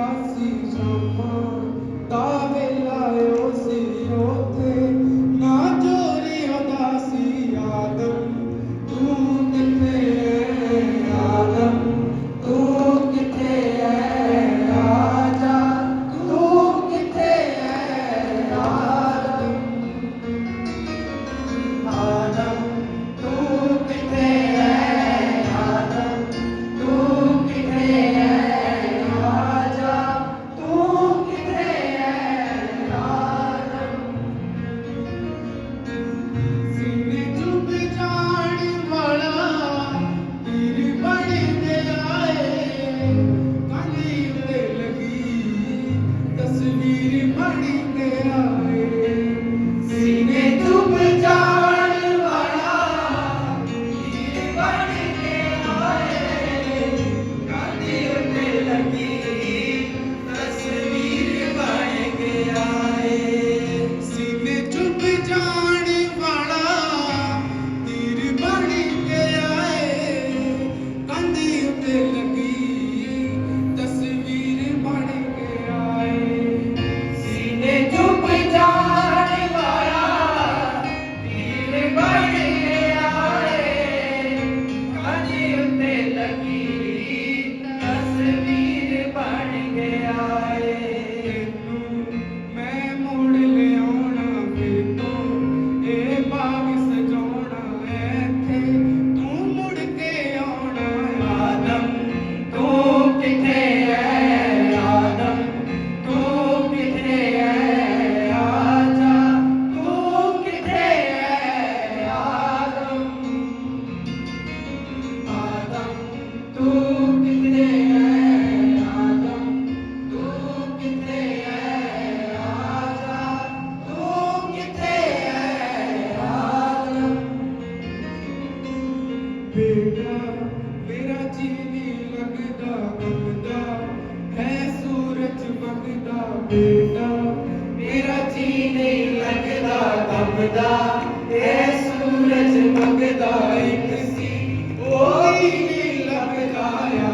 I see someone. Thought ਬੇਟਾ ਮੇਰਾ ਜੀ ਨਹੀਂ ਲੱਗਦਾ ਤਪਦਾ ਇਹ ਸੂਰਜ ਮੰਗਦਾ ਇੱਕ ਸੀ ਕੋਈ Maya.